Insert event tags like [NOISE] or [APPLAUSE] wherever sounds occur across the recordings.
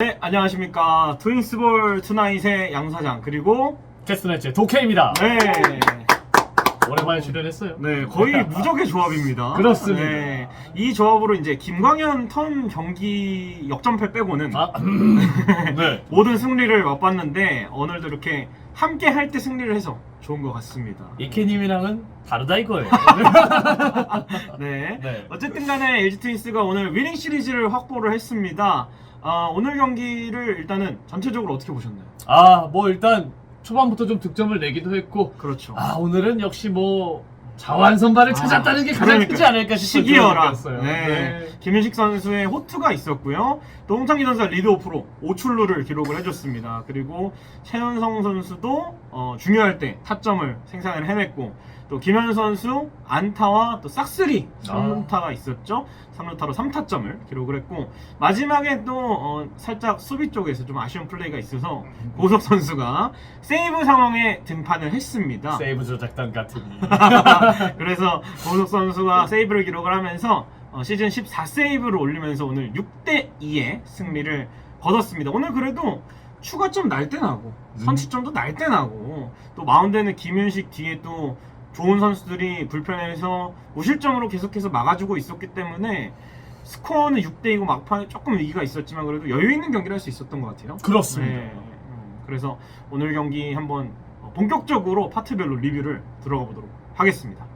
네, 안녕하십니까. 트윈스볼 투나잇의 양사장, 그리고, 캐스트넷의 도케입니다. 네, 오랜만에 출연했어요. 네, 거의 무적의 조합입니다. 그렇습니다. 네, 이 조합으로 이제 김광현 턴 경기 역전패 빼고는 아, [LAUGHS] 네. 모든 승리를 맛봤는데, 오늘도 이렇게 함께 할 때 승리를 해서 좋은 것 같습니다. 이케님이랑은 다르다 이거예요. [LAUGHS] 네. 네. 어쨌든 간에 LG 트윈스가 오늘 위닝 시리즈를 확보를 했습니다. 아, 오늘 경기를 일단은 전체적으로 어떻게 보셨나요? 아, 뭐 일단 초반부터 좀 득점을 내기도 했고, 그렇죠. 아 오늘은 역시 뭐 자완 선발을 아, 찾았다는 게 가장 그러니까요. 크지 않을까 싶은 시기어라. 었어요 네. 김윤식 선수의 호투가 있었고요. 또 홍창기 선수가 리드오프로 5출루를 기록을 해줬습니다. 그리고 최현성 선수도 어, 중요할 때 타점을 생산을 해냈고 또 김현 선수 안타와 또 싹쓸이 아. 3루타가 있었죠. 3루타로 3타점을 기록을 했고 마지막에 또 어, 살짝 수비 쪽에서 좀 아쉬운 플레이가 있어서 고석 선수가 세이브 상황에 등판을 했습니다. 세이브 조작단 같은. [LAUGHS] 그래서 고석 선수가 세이브를 기록을 하면서 어, 시즌 14세이브를 올리면서 오늘 6대 2의 승리를 거뒀습니다. 오늘 그래도 추가점 날때 나고 음. 선취점도 날 때 나고 또 마운드에는 김윤식 뒤에 또 좋은 선수들이 불편해서 무실점으로 계속해서 막아주고 있었기 때문에 스코어는 6대 2고 막판에 조금 위기가 있었지만 그래도 여유 있는 경기를 할 수 있었던 것 같아요. 그렇습니다. 네. 음, 그래서 오늘 경기 한번 어, 본격적으로 파트별로 리뷰를 들어가 보도록 하겠습니다.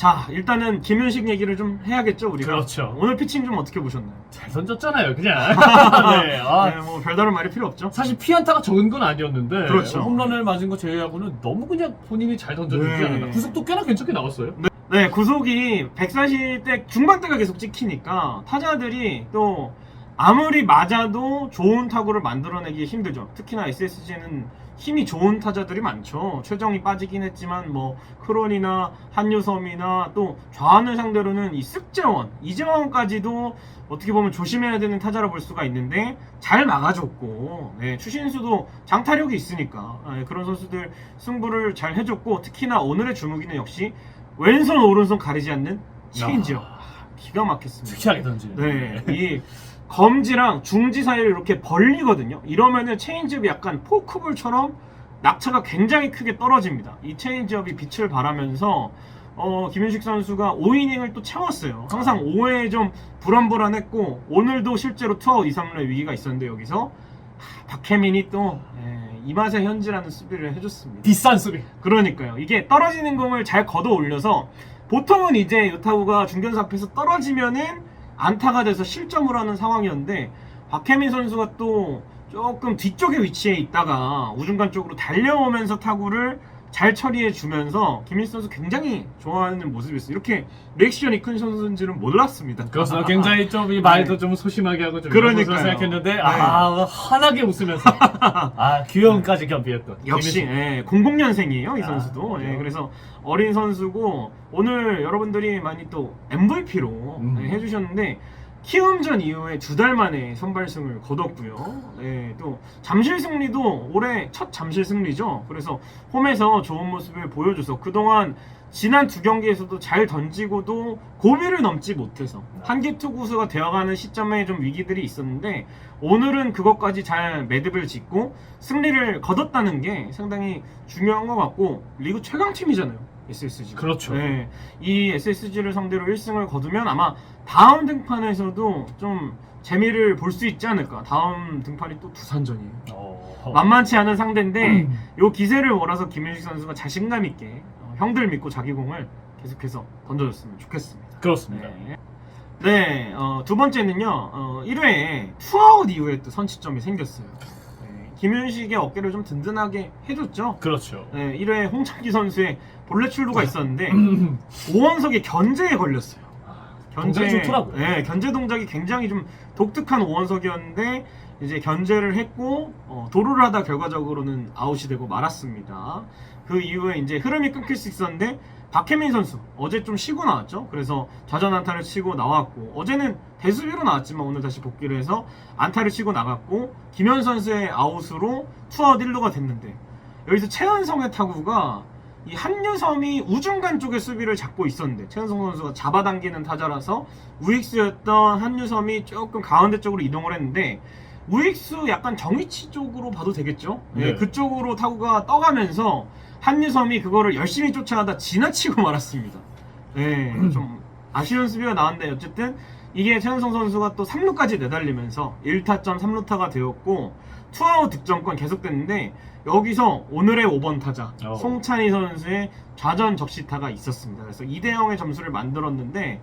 자, 일단은 김윤식 얘기를 좀 해야겠죠, 우리가. 그렇죠. 오늘 피칭 좀 어떻게 보셨나요? 잘 던졌잖아요, 그냥. [LAUGHS] 네. 아, 네, 뭐 별다른 말이 필요 없죠. 사실 피안타가 적은 건 아니었는데 그렇죠. 홈런을 맞은 거 제외하고는 너무 그냥 본인이 잘 던져주지 네. 않았나. 구속도 꽤나 괜찮게 나왔어요. 네, 구속이 140대 중반 대가 계속 찍히니까 타자들이 또 아무리 맞아도 좋은 타구를 만들어내기 힘들죠. 특히나 SSG는 힘이 좋은 타자들이 많죠. 최정이 빠지긴 했지만 뭐 크론이나 한유섬이나 또 좌완을 상대로는 이 쓱재원, 이재원까지도 어떻게 보면 조심해야 되는 타자라 볼 수가 있는데 잘 막아줬고 네, 추신수도 장타력이 있으니까 네, 그런 선수들 승부를 잘 해줬고 특히나 오늘의 주무기는 역시 왼손 오른손 가리지 않는 체인지업 기가 막혔습니다. 특이하게 던지는. 네, 이 검지랑 중지 사이를 이렇게 벌리거든요. 이러면은 체인지업이 약간 포크볼처럼 낙차가 굉장히 크게 떨어집니다. 이 체인지업이 빛을 발하면서 어, 김윤식 선수가 5이닝을 또 채웠어요. 항상 5회에 좀 불안불안했고 오늘도 실제로 투아웃 2, 3루의 위기가 있었는데 여기서 하, 박혜민이 또 예, 이 맛의 현지라는 수비를 해줬습니다. 비싼 수비. 그러니까요. 이게 떨어지는 공을 잘 걷어 올려서 보통은 이제 요타구가 중견수 앞에서 떨어지면은 안타가 돼서 실점을 하는 상황이었는데 박혜민 선수가 또 조금 뒤쪽에 위치해 있다가 우중간 쪽으로 달려오면서 타구를 잘 처리해 주면서 김민수 선수 굉장히 좋아하는 모습이었어요. 이렇게 리액션이 큰 선수인지는 몰랐습니다. 그렇습니다. [LAUGHS] 굉장히 좀 이 말도 좀 소심하게 하고 좀 네. 그러니까요. 그러니까요. 생각했는데 네. 아 환하게 웃으면서 [LAUGHS] 아 귀여움까지 겸비했던 역시 김민수. 예, 00년생이에요 이 아, 선수도 예, 그래요? 그래서 어린 선수고 오늘 여러분들이 많이 또 MVP로 음. 해주셨는데 키움전 이후에 두 달 만에 선발승을 거뒀고요. 예, 또 잠실 승리도 올해 첫 잠실 승리죠. 그래서 홈에서 좋은 모습을 보여줘서 그동안 지난 두 경기에서도 잘 던지고도 고비를 넘지 못해서 한기 투 구수가 되어가는 시점에 좀 위기들이 있었는데 오늘은 그것까지 잘 매듭을 짓고 승리를 거뒀다는 게 상당히 중요한 것 같고 리그 최강 팀이잖아요. SSG. 그렇죠. 네, 이 SSG를 상대로 1승을 거두면 아마 다음 등판에서도 좀 재미를 볼 수 있지 않을까. 다음 등판이 또 두산전이에요. 어, 만만치 않은 상대인데 음. 요 기세를 몰아서 김윤식 선수가 자신감 있게 어, 형들 믿고 자기 공을 계속해서 던져줬으면 좋겠습니다. 그렇습니다. 네. 네, 어, 두 번째는요, 어, 1회에 투아웃 이후에 또 선취점이 생겼어요. 네, 김윤식의 어깨를 좀 든든하게 해줬죠. 그렇죠. 네, 1회에 홍창기 선수의 본래 출루가 있었는데, 음. [LAUGHS] 오원석의 견제에 걸렸어요. 동작이 좋더라고요. 네, 견제 동작이 굉장히 좀 독특한 오원석이었는데, 이제 견제를 했고, 어, 도루를 하다 결과적으로는 아웃이 되고 말았습니다. 그 이후에 이제 흐름이 끊길 수 있었는데, 박혜민 선수 어제 좀 쉬고 나왔죠. 그래서 좌전 안타를 치고 나왔고 어제는 대수비로 나왔지만 오늘 다시 복귀를 해서 안타를 치고 나갔고 김현 선수의 아웃으로 투아웃 1루가 됐는데 여기서 최은성의 타구가 이 한유섬이 우중간 쪽에 수비를 잡고 있었는데 최은성 선수가 잡아당기는 타자라서 우익수였던 한유섬이 조금 가운데 쪽으로 이동을 했는데 우익수 약간 정위치 쪽으로 봐도 되겠죠? 네, 네. 그쪽으로 타구가 떠가면서 한유섬이 그거를 열심히 쫓아가다 지나치고 [LAUGHS] 말았습니다. 네, 좀 아쉬운 수비가 나왔는데 어쨌든 이게 최현성 선수가 또 3루까지 내달리면서 1타점 3루타가 되었고 투아웃 득점권 계속됐는데 여기서 오늘의 5번 타자 어. 송찬희 선수의 좌전 적시타가 있었습니다. 그래서 2대 0의 점수를 만들었는데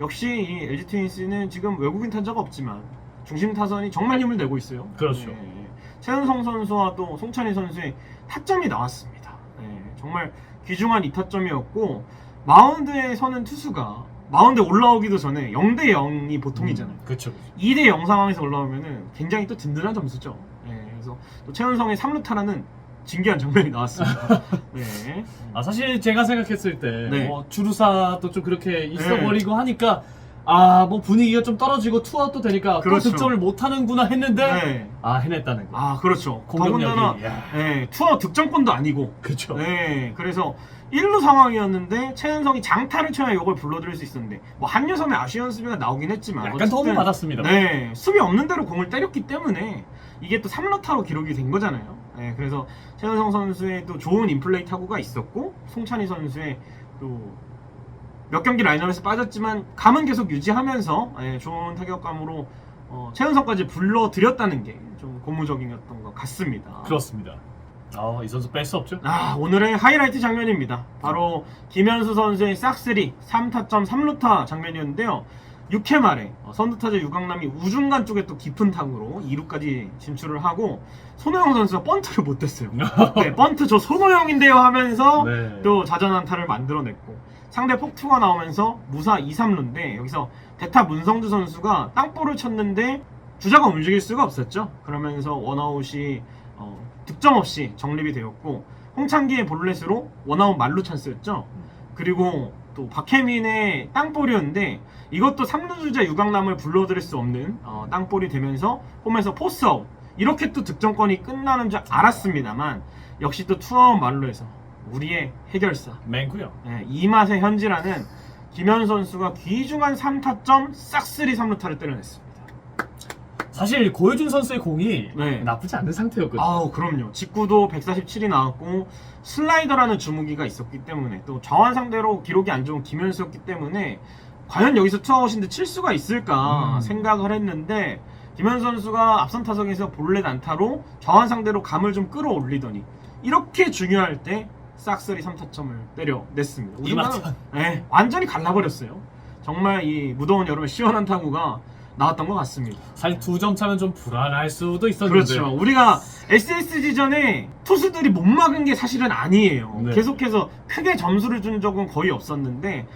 역시 이 LG 트윈스는 지금 외국인 타자가 없지만 중심 타선이 정말 힘을 내고 있어요. 그렇죠. 네. 최은성 선수와 또 송찬희 선수의 타점이 나왔습니다. 네, 정말 귀중한 이 타점이었고 마운드에 서는 투수가 마운드에 올라오기도 전에 0대 0이 보통이잖아요. 그렇죠. 2대 0 상황에서 올라오면은 굉장히 또 든든한 점수죠. 네, 그래서 또 최은성의 3루 타라는 진기한 장면이 나왔습니다. [LAUGHS] 네. 아 사실 제가 생각했을 때 네. 뭐 주루사도 좀 그렇게 있어버리고 하니까 아 뭐 분위기가 좀 떨어지고 투아웃도 되니까 그렇죠. 또 득점을 못 하는구나 했는데 네. 아 해냈다는 거. 아, 그렇죠. 공격력이 더군다나 야. 네, 투어 득점권도 아니고 그렇죠. 네, 그래서 1루 상황이었는데 최은성이 장타를 쳐야 이걸 불러들일 수 있었는데 뭐 한유섬의 아쉬운 수비가 나오긴 했지만 약간 어쨌든 도움을 받았습니다. 네, 수비 없는 대로 공을 때렸기 때문에 이게 또 3루타로 기록이 된 거잖아요. 네, 그래서 최은성 선수의 또 좋은 인플레이 타구가 있었고 송찬희 선수의 또 몇 경기 라인업에서 빠졌지만 감은 계속 유지하면서 예, 좋은 타격감으로 어, 최은성까지 불러들였다는 게 좀 고무적이었던 것 같습니다. 그렇습니다. 아 이 선수 뺄 수 없죠. 아, 오늘의 하이라이트 장면입니다. 바로 김현수 선수의 싹쓸이 3타점 3루타 장면이었는데요. 6회 말에 어, 선두타자 유강남이 우중간 쪽에 또 깊은 타구로 2루까지 진출을 하고 손호영 선수가 번트를 못 댔어요. [LAUGHS] 네, 번트 저 손호영인데요 하면서 네. 또 자전안타를 만들어냈고 상대 폭투가 나오면서 무사 2, 3루인데 여기서 대타 문성주 선수가 땅볼을 쳤는데 주자가 움직일 수가 없었죠. 그러면서 원아웃이 어, 득점 없이 정립이 되었고 홍창기의 볼넷으로 원아웃 만루 찬스였죠. 그리고 또 박혜민의 땅볼이었는데 이것도 3루 주자 유강남을 불러들일 수 없는 어, 땅볼이 되면서 홈에서 포스아웃 이렇게 또 득점권이 끝나는 줄 알았습니다만 역시 또 투아웃 만루에서 우리의 해결사 맹구요. 네, 이 맛의 현지라는 김현 선수가 귀중한 3타점 싹쓸이 3루타를 때려냈습니다. 사실 고효준 선수의 공이 네. 나쁘지 않은 상태였거든요. 아우 그럼요. 직구도 147이 나왔고 슬라이더라는 주무기가 있었기 때문에 또 좌완 상대로 기록이 안 좋은 김현수였기 때문에 과연 여기서 투아웃인데 칠 수가 있을까 음. 생각을 했는데 김현 선수가 앞선 타석에서 볼넷 안타로 좌완 상대로 감을 좀 끌어올리더니 이렇게 중요할 때 싹쓸이 3타점을 때려냈습니다. 이만찬. 네, 완전히 갈라버렸어요. 정말 이 무더운 여름에 시원한 타구가 나왔던 것 같습니다. 사실 두 점 차면 좀 불안할 수도 있었는데. 그렇죠. 우리가 SSG 전에 투수들이 못 막은 게 사실은 아니에요. 네. 계속해서 크게 점수를 준 적은 거의 없었는데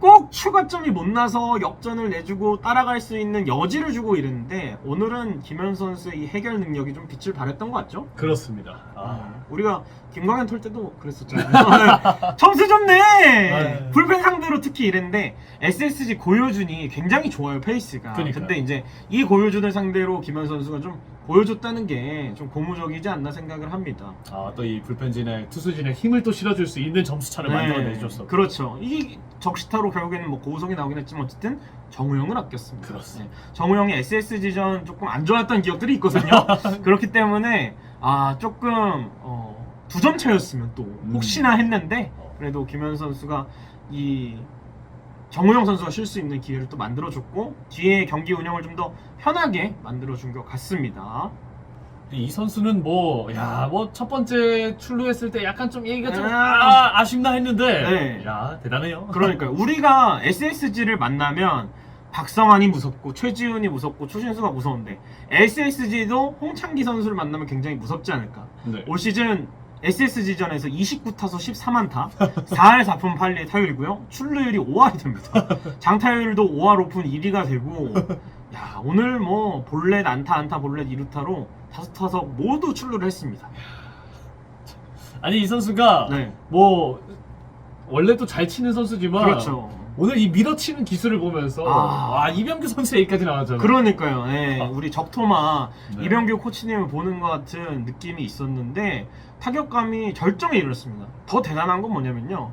꼭 추가점이 못 나서 역전을 내주고 따라갈 수 있는 여지를 주고 이랬는데 오늘은 김현 선수의 이 해결 능력이 좀 빛을 발했던 것 같죠? 그렇습니다. 아. 아, 우리가 김광현 털 때도 그랬었잖아요. [LAUGHS] 점수 좀 내! 네. 불펜 상대로 특히 이랬는데 SSG 고효준이 굉장히 좋아요 페이스가. 그러니까요. 근데 이제 이 고효준을 상대로 김현 선수가 좀 보여줬다는 게 좀 고무적이지 않나 생각을 합니다. 아, 또 이 불펜진에 투수진에 힘을 또 실어줄 수 있는 점수차를 만들어내줬어. 그렇죠. 이 적시타로 결국에는 뭐 고우성이 나오긴 했지만 어쨌든 정우영을 아꼈습니다. 그렇습니다. 네. 정우영이 SSG전 조금 안 좋았던 기억들이 있거든요. [LAUGHS] 그렇기 때문에 아 조금 어, 두 점 차였으면 또 음. 혹시나 했는데 그래도 김현 선수가 이 정우영 선수가 쉴 수 있는 기회를 또 만들어줬고 뒤에 경기 운영을 좀 더 편하게 만들어준 것 같습니다. 이 선수는 뭐, 야, 뭐 첫 번째 출루했을 때 약간 좀 얘기가 좀 아. 아, 아쉽나 했는데, 네. 야, 대단해요. 그러니까요. [LAUGHS] 우리가 SSG를 만나면 박성환이 무섭고 최지훈이 무섭고 초신수가 무서운데 SSG도 홍창기 선수를 만나면 굉장히 무섭지 않을까. 네. 올 시즌 SSG전에서 29타수 14만타, 4할 4푼 8리 타율이고요. 출루율이 5할이 됩니다. 장타율도 5할 5푼 1위가 되고, 야 오늘 뭐 볼넷 안타 안타 볼넷 2루타로 다섯 타석 모두 출루를 했습니다. 아니 이 선수가 네, 뭐 원래 또 잘 치는 선수지만 그렇죠. 오늘 이 밀어치는 기술을 보면서 아. 와 이병규 선수 얘기까지 나왔잖아요. 그러니까요. 예, 우리 적토마 네. 이병규 코치님을 보는 것 같은 느낌이 있었는데 타격감이 절정에 이르렀습니다. 더 대단한 건 뭐냐면요.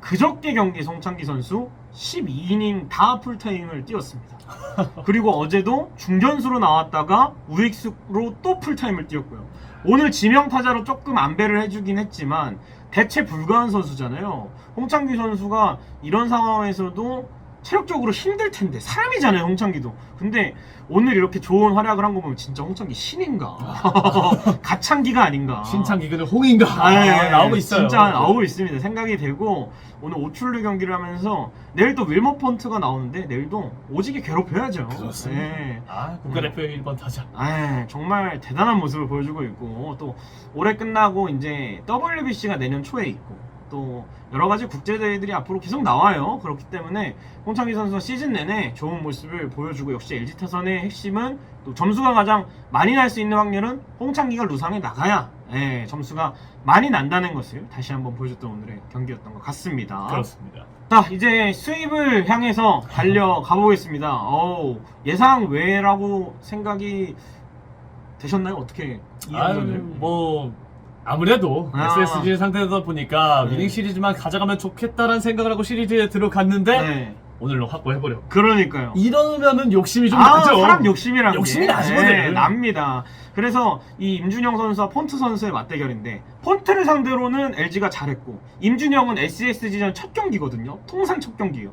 그저께 경기 송창기 선수 12이닝 다 풀타임을 뛰었습니다. [LAUGHS] 그리고 어제도 중견수로 나왔다가 우익수로 또 풀타임을 뛰었고요. 오늘 지명 타자로 조금 안배를 해주긴 했지만 대체 불가한 선수잖아요. 홍창기 선수가 이런 상황에서도 체력적으로 힘들 텐데 사람이잖아요, 홍창기도. 근데 오늘 이렇게 좋은 활약을 한 거 보면 진짜 홍창기 신인가? [LAUGHS] 가창기가 아닌가? 신창기 그는 홍인가 아, 예, 아, 예. 나오고 있어요. 진짜 나오고 있습니다. 생각이 되고 오늘 오출루 경기를 하면서 내일 또 윌머 폰트가 나오는데 내일도 오지게 괴롭혀야죠. 그렇습니다. 예. 아 국가 대표의 1번 타자. 아, 정말 대단한 모습을 보여주고 있고 또 올해 끝나고 이제 WBC가 내년 초에 있고 또 여러 가지 국제 대회들이 앞으로 계속 나와요. 그렇기 때문에 홍창기 선수가 시즌 내내 좋은 모습을 보여주고 역시 LG 타선의 핵심은 또 점수가 가장 많이 날 수 있는 확률은 홍창기가 루상에 나가야 예, 점수가 많이 난다는 것을 다시 한번 보여줬던 오늘의 경기였던 것 같습니다. 그렇습니다. 자 이제 수입을 향해서 달려가 보겠습니다. 어우, 예상 외라고 생각이 되셨나요? 어떻게 아유 이해하셨나요? 뭐 아무래도 아. SSG 상태다 보니까 네. 위닝 시리즈만 가져가면 좋겠다라는 생각을 하고 시리즈에 들어갔는데 네, 오늘로 확보해버려. 그러니까요. 이러면은 욕심이 좀 아, 나죠. 사람 욕심이란 욕심이 게, 나시거든. 네, 납니다. 그래서 이 임준영 선수와 폰트 선수의 맞대결인데 폰트를 상대로는 LG가 잘했고 임준영은 SSG전 첫 경기거든요. 통산 첫 경기예요.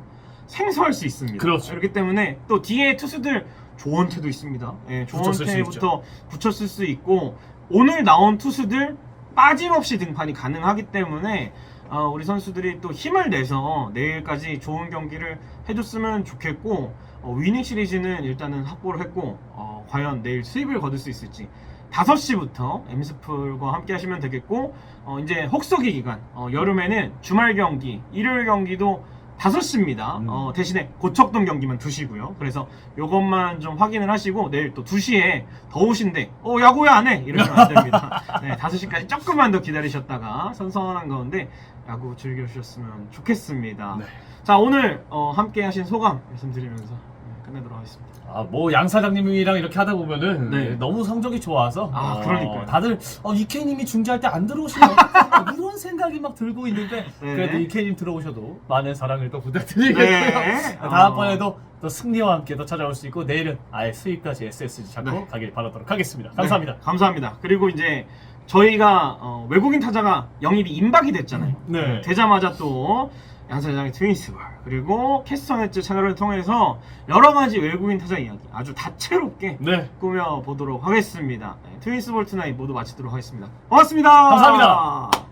생소할 수 있습니다. 그렇죠. 그렇기 때문에 또 뒤에 투수들 조원태도 있습니다. 예, 조원태부터 붙였을 수 있고 오늘 나온 투수들 빠짐없이 등판이 가능하기 때문에 어, 우리 선수들이 또 힘을 내서 내일까지 좋은 경기를 해줬으면 좋겠고 어, 위닝 시리즈는 일단은 확보를 했고 어, 과연 내일 수입을 거둘 수 있을지. 5시부터 엠스풀과 함께 하시면 되겠고 어, 이제 혹서기 기간 어, 여름에는 주말 경기 일요일 경기도 5시입니다 음. 어, 대신에 고척동 경기만 2시고요 그래서 요것만 좀 확인을 하시고 내일 또 2시에 더우신데 어 야구 왜안 해? 이러시면 안 됩니다 [LAUGHS] 네, 5시까지 조금만 더 기다리셨다가 선선한 가운데 야구 즐겨주셨으면 좋겠습니다 네. 자 오늘 어, 함께 하신 소감 말씀드리면서 네, 끝내도록 하겠습니다 아, 뭐, 양 사장님이랑 이렇게 하다 보면은 네. 너무 성적이 좋아서. 아, 어, 그러니까요. 다들, 어, 이케이님이 중재할 때 안 들어오시면 [LAUGHS] 이런 생각이 막 들고 있는데, 네. 그래도 이케이님 들어오셔도 많은 사랑을 또 부탁드리겠고요. 네. [LAUGHS] 다음번에도 또 승리와 함께 또 찾아올 수 있고, 내일은 아예 수입까지 SSG 잡고 네. 가길 바라도록 하겠습니다. 감사합니다. 네, 감사합니다. 그리고 이제 저희가 어, 외국인 타자가 영입이 임박이 됐잖아요. 네. 되자마자 또 양사장의 트윈스볼 그리고 캐스터 네츠 채널을 통해서 여러 가지 외국인 타자 이야기 아주 다채롭게 네. 꾸며 보도록 하겠습니다. 네, 트윈스볼 투나잇 모두 마치도록 하겠습니다. 고맙습니다. 감사합니다.